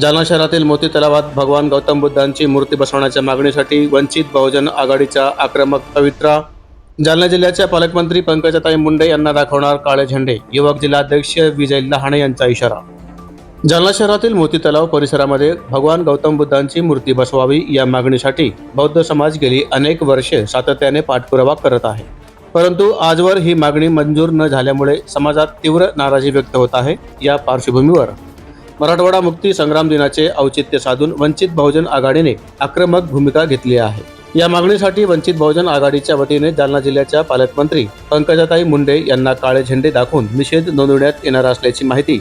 जालना शहरातील मोती तलावात भगवान गौतम बुद्धांची मूर्ती बसवण्याच्या मागणीसाठी वंचित बहुजन आघाडीचा आक्रमक पवित्रा जालना जिल्ह्याच्या पालकमंत्री पंकजाताई मुंडे यांना दाखवणार काळे झेंडे. युवक जिल्हाध्यक्ष विजय लहाणे यांचा इशारा. जालना शहरातील मोती तलाव परिसरामध्ये भगवान गौतम बुद्धांची मूर्ती बसवावी या मागणीसाठी बौद्ध समाज गेली अनेक वर्षे सातत्याने पाठपुरावा करत आहे. परंतु आजवर ही मागणी मंजूर न झाल्यामुळे समाजात तीव्र नाराजी व्यक्त होत आहे या पार्श्वभूमीवर. मराठवाडा मुक्ती संग्राम दिनाचे औचित्य साधून वंचित बहुजन आघाडीने आक्रमक भूमिका घेतली आहे. या मागणीसाठी वंचित बहुजन आघाडीच्या वतीने जालना जिल्ह्याच्या पालकमंत्री पंकजाताई मुंडे यांना काळे झेंडे दाखवून निषेध नोंदवण्यात येणार असल्याची माहिती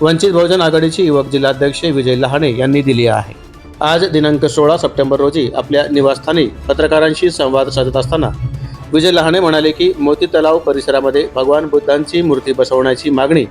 वंचित बहुजन आघाडीचे युवक जिल्हाध्यक्ष विजय लहाणे यांनी दिली आहे. आज दिनांक सोळा सप्टेंबर रोजी आपल्या निवासस्थानी पत्रकारांशी संवाद साधत असताना विजय लहाणे म्हणाले की मोती तलाव परिसरामध्ये भगवान बुद्धांची मूर्ती बसवण्याची मागणी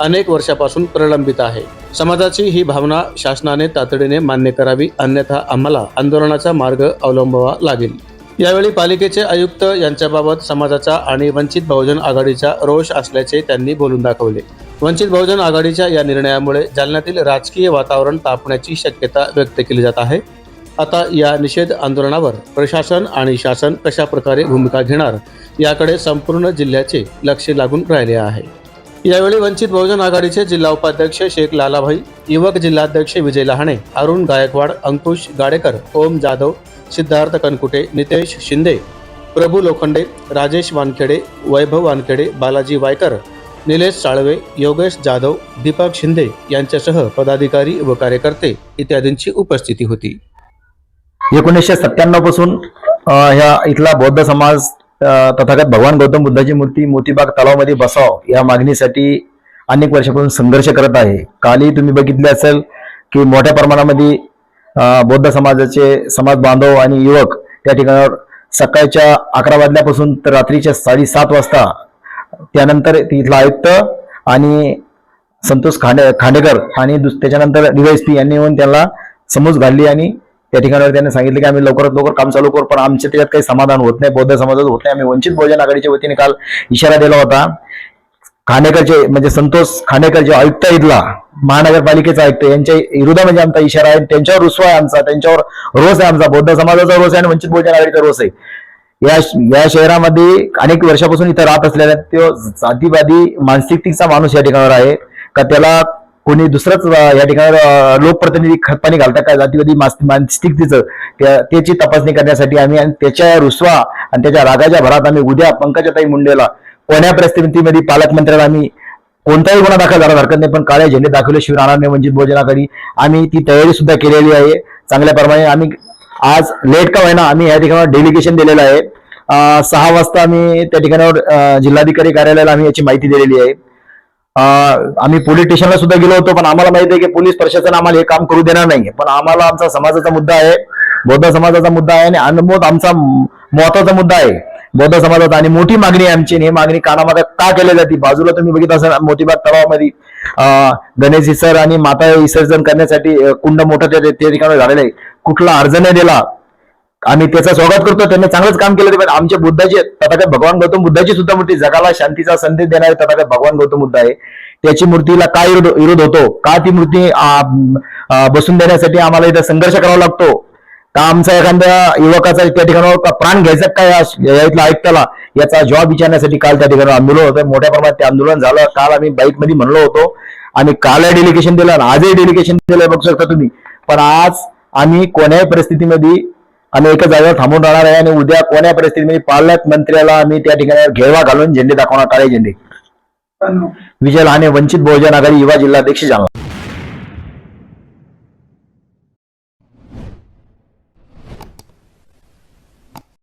अनेक वर्षापासून प्रलंबित आहे. समाजाची ही भावना शासनाने तातडीने मान्य करावी अन्यथा आम्हाला आंदोलनाचा मार्ग अवलंबावा लागेल. यावेळी पालिकेचे आयुक्त यांच्याबाबत समाजाचा आणि वंचित बहुजन आघाडीचा रोष असल्याचे त्यांनी बोलून दाखवले. वंचित बहुजन आघाडीच्या या निर्णयामुळे जालन्यातील राजकीय वातावरण तापण्याची शक्यता व्यक्त केली जात आहे. आता या निषेध आंदोलनावर प्रशासन आणि शासन कशा प्रकारे भूमिका घेणार याकडे संपूर्ण जिल्ह्याचे लक्ष लागून राहिले आहे. यावेळी वंचित बहुजन आघाडीचे जिल्हा उपाध्यक्ष शेख लालाभाई युवक जिल्हाध्यक्ष विजय लहाणे अरुण गायकवाड अंकुश गाडेकर ओम जाधव सिद्धार्थ कनकुटे नितेश शिंदे प्रभू लोखंडे राजेश वानखेडे वैभव वानखेडे बालाजी वायकर निलेश साळवे योगेश जाधव दीपक शिंदे यांच्यासह पदाधिकारी व कार्यकर्ते इत्यादींची उपस्थिती होती. एकोणीसशे सत्त्याण्णवपासून ह्या इथला बौद्ध समाज तथागत भगवान गौतम बुद्धाची मूर्ती मोतीबाग तलावामध्ये बसाव या मागणीसाठी अनेक वर्षापासून संघर्ष करत आहे. कालही तुम्ही बघितले असेल की मोठ्या प्रमाणामध्ये बौद्ध समाजाचे समाज बांधव आणि युवक त्या ठिकाणावर सकाळच्या अकरा वाजल्यापासून तर रात्रीच्या साडेसात वाजता त्यानंतर तिथला आयुक्त आणि संतोष खांडे खांडेकर आणि दुस- त्याच्यानंतर डीवायसपी यांनी येऊन त्याला समज घालली आणि त्या ठिकाणावर त्यांनी सांगितलं की आम्ही लवकरात लवकर काम चालू करू पण आमच्या त्याच्यात काही समाधान होत नाही बौद्ध समाजात होत नाही. आम्ही वंचित बहुजन आघाडीच्या वतीने काल इशारा दिला होता. खानेकरचे म्हणजे संतोष खांडेकर जे आयुक्त इथला महानगरपालिकेचा आयुक्त यांच्या विरोधामध्ये म्हणजे आमचा इशारा आहे. त्यांच्यावर रुसवा आहे आमचा त्यांच्यावर रोष आहे आमचा. बौद्ध समाजाचा रोष आहे आणि वंचित बहुजन आघाडीचा रोष आहे. या या शहरामध्ये अनेक वर्षापासून इथं राहत असलेल्या तो जातीवादी मानसिकतेचा माणूस या ठिकाणावर आहे. का त्याला कोणी दुसरंच या ठिकाणी लोकप्रतिनिधी खतपाणी घालतात का? जातीवादी मास- मानसिकतेचं त्या- त्याची तपासणी करण्यासाठी आम्ही आणि त्याच्या रुसवा आणि त्याच्या रागाच्या भरात आम्ही उद्या पंकजाताई मुंडेला कोण्या परिस्थितीमध्ये पालकमंत्र्याला आम्ही कोणताही गुन्हा दाखल झाला हरकत नाही पण काळे झेंडे दाखवल्याशिवाय राहणार नाही वंचित भोजनाकडे आम्ही ती तयारी सुद्धा केलेली आहे चांगल्या प्रमाणे. आम्ही आज लेट का होईना आम्ही या ठिकाणावर डेलिगेशन दिलेलं आहे. सहा वाजता आम्ही त्या ठिकाणावर जिल्हाधिकारी कार्यालयाला आम्ही याची माहिती दिलेली आहे. आम्ही पोलीस स्टेशनला सुद्धा गेलो होतो पण आम्हाला माहिती आहे की पोलीस प्रशासन आम्हाला हे काम करू देणार नाही पण आम्हाला आमचा समाजाचा मुद्दा आहे बौद्ध समाजाचा मुद्दा आहे आणि अनमोद आमचा महत्त्वाचा मुद्दा आहे. बौद्ध समाजाचा आणि मोठी मागणी आहे आमची आणि ही मागणी कानामध्ये का केली जाते? बाजूला तुम्ही बघित असाल मोतीबाग तलावामध्ये गणेश विसर्जन आणि माता विसर्जन करण्यासाठी कुंड मोठं त्या ठिकाणी झालेलं आहे. कुठला अर्ज नाही दिला. आम्ही त्याचं स्वागत करतो. त्यांनी चांगलंच काम केलं पण आमच्या बुद्धाची तथागत भगवान गौतम बुद्धाची सुद्धा मूर्ती जगाला शांतीचा संदेश देणारे तथागत भगवान गौतम बुद्ध आहे. त्याची मूर्तीला काय विरोध विरोध होतो? का ती मूर्ती बसून देण्यासाठी आम्हाला इथं संघर्ष करावा लागतो? का आमचा एखाद्या युवकाचा त्या ठिकाणावर का प्राण घ्यायचा काय या- ऐकताला याचा जॉब विचारण्यासाठी काल त्या ठिकाणी आंदोलन होतं. मोठ्या प्रमाणात ते आंदोलन झालं. काल आम्ही बाईकमध्ये म्हणलो होतो. आम्ही काल डेलिगेशन दिलं आणि आजही डेलिगेशन दिलं बघू शकता तुम्ही. पण आज आम्ही कोण्याही परिस्थितीमध्ये आम्ही एका जागेवर थांबून राहणार आहे आणि उद्या कोण्या परिस्थितीमध्ये पालक मंत्र्याला आम्ही त्या ठिकाणी घेरवा घालून झेंडे दाखवणार काळे झेंडे. विजय लहाने वंचित बहुजन आघाडी युवा जिल्हाध्यक्ष जालना.